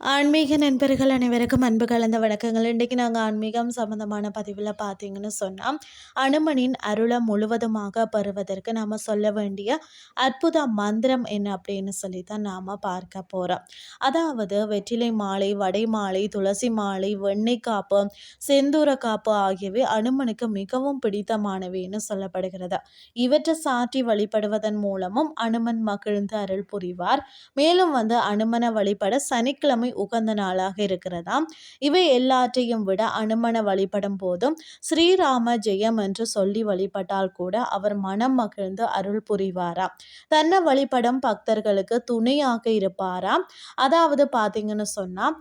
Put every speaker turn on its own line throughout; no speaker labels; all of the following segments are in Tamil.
ஆன்மீக நண்பர்கள் அனைவருக்கும் அன்பு கலந்த வணக்கங்கள். இன்றைக்கு நாங்கள் ஆன்மீகம் சம்மந்தமான பதிவில் பார்த்தீங்கன்னு சொன்னால் அனுமனின் அருளை முழுவதுமாக பெறுவதற்கு நாம் சொல்ல வேண்டிய அற்புத மந்திரம் என்ன அப்படின்னு சொல்லி தான் நாம் பார்க்க போகிறோம் அதாவது வெற்றிலை மாலை வடை மாலை துளசி மாலை வெண்ணெய் காப்பு செந்தூர காப்பு ஆகியவை அனுமனுக்கு மிகவும் பிடித்தமானவைன்னு சொல்லப்படுகிறது. இவற்றை சாற்றி வழிபடுவதன் மூலமும் அனுமன் மகிழ்ந்து அருள் புரிவார். மேலும் வந்து அனுமனை வழிபட சனிக்கிழமை உகந்த நாளாக இருக்கிறதாம். இவை எல்லாற்றையும் விட அனுமனை வழிபடும் போதும் ஸ்ரீராம ஜெயம் என்று சொல்லி வழிபட்டால் கூட அவர் மனம் மகிழ்ந்து அருள் புரிவாராம். தன்னை வழிபடும் பக்தர்களுக்கு துணையாக இருப்பாராம். அதாவது பார்த்தீங்கன்னு சொன்னால்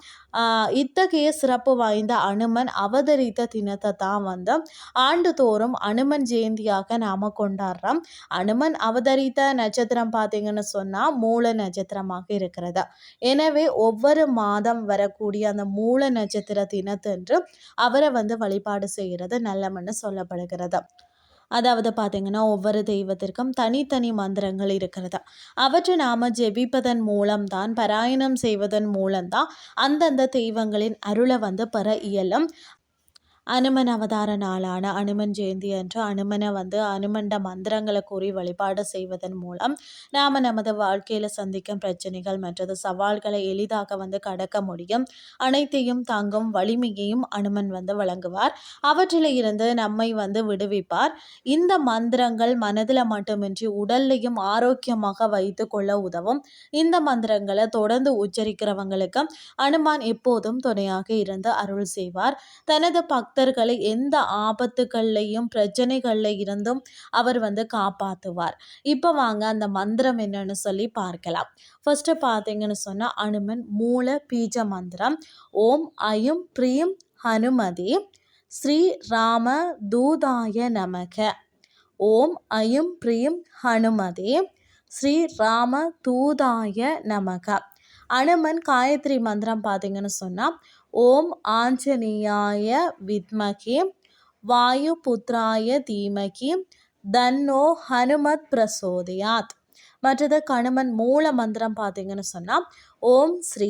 இத்தகைய சிறப்பு வாய்ந்த அனுமன் அவதரித்த தினத்தை தான் வந்து ஆண்டுதோறும் அனுமன் ஜெயந்தியாக நாம் கொண்டாடுறோம். அனுமன் அவதரித்த நட்சத்திரம் பார்த்தீங்கன்னு சொன்னால் மூல நட்சத்திரமாக இருக்கிறது. எனவே ஒவ்வொரு மாதம் வரக்கூடிய அந்த மூல நட்சத்திர தினத்தன்று அவரை வந்து வழிபாடு செய்கிறது நல்லமன்னு சொல்லப்படுகிறது. அதாவது பார்த்தீங்கன்னா ஒவ்வொரு தெய்வத்திற்கும் தனித்தனி மந்திரங்கள் இருக்கிறது. அவற்றை நாம் ஜெபிப்பதன் மூலம்தான் பராயணம் செய்வதன் மூலம்தான் அந்தந்த தெய்வங்களின் அருளை வந்து பெற இயலும். அனுமன் அவதார நாளான அனுமன் ஜெயந்தி அன்று அனுமனை வந்து அனுமண்ட மந்திரங்களை கூறி வழிபாடு செய்வதன் மூலம் நாம் நமது வாழ்க்கையில் சந்திக்கும் பிரச்சனைகள் மற்றது சவால்களை எளிதாக வந்து கடக்க முடியும். அனைத்தையும் தாங்கும் வலிமையையும் அனுமன் வந்து வழங்குவார். அவற்றில் இருந்து நம்மை வந்து விடுவிப்பார். இந்த மந்திரங்கள் மனதில் மட்டுமின்றி உடல்லையும் ஆரோக்கியமாக வைத்து கொள்ள உதவும். இந்த மந்திரங்களை தொடர்ந்து உச்சரிக்கிறவங்களுக்கு அனுமான் எப்போதும் துணையாக இருந்து அருள் செய்வார். தனது பக் பக்தர்களை எந்த ஆபத்துகள்லையும் பிரச்சனைகள்ல இருந்தும் அவர் வந்து காப்பாற்றுவார் இப்போ வாங்க அந்த மந்திரம் என்னன்னு சொல்லி பார்க்கலாம். ஃபர்ஸ்ட்டு பார்த்தீங்கன்னு சொன்னால் அனுமன் மூல பீஜ மந்திரம். ஓம் ஐயும் பிரீம் ஹனுமதி. ஸ்ரீ ராம தூதாய நமக. ஓம் ஐயும் ப்ரீம் ஹனுமதி. ஸ்ரீ ராம தூதாய நமக. அனுமன் காயத்ரி மந்திரம் பார்த்தீங்கன்னு சொன்னால் ஓம் ஆஞ்சநேயாய வித்மகி வாயு புத்ராய தீமகி தன்னோ ஹனுமத் பிரசோதியாத். மற்றது கணுமன் மூல மந்திரம் பார்த்தீங்கன்னு சொன்னால் ஓம் ஸ்ரீ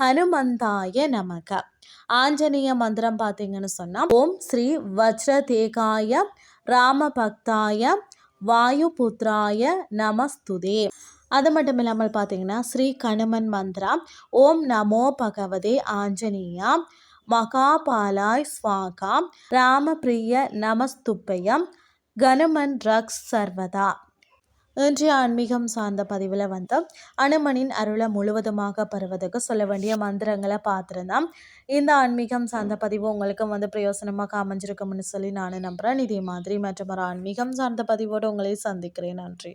ஹனுமந்தாய நமக. ஆஞ்சநேய மந்திரம் பார்த்தீங்கன்னு சொன்னால் ஓம் ஸ்ரீ வஜ்ரதேகாய ராமபக்தாய வாயு புத்ராய நமஸ்துதே. அது மட்டும் இல்லாமல் பார்த்தீங்கன்னா ஸ்ரீ கணுமன் மந்த்ரா ஓம் நமோ பகவதே ஆஞ்சநேயா மகாபாலாய் ஸ்வாகா ராமபிரிய நமஸ்துப்பயம் கனுமன் ட்ரக்ஸ் சர்வதா. இன்றைய ஆன்மீகம் சார்ந்த பதிவில் வந்து அனுமனின் அருளை முழுவதுமாக பெறுவதற்கு சொல்ல வேண்டிய மந்திரங்களை பார்த்துருந்தோம். இந்த ஆன்மீகம் சார்ந்த பதிவு உங்களுக்கும் வந்து பிரயோசனமாக அமைஞ்சிருக்கும்னு சொல்லி நான் நம்புகிறேன் இதே மாதிரி மற்றும் ஒரு ஆன்மீகம் சார்ந்த பதிவோடு உங்களை சந்திக்கிறேன். நன்றி.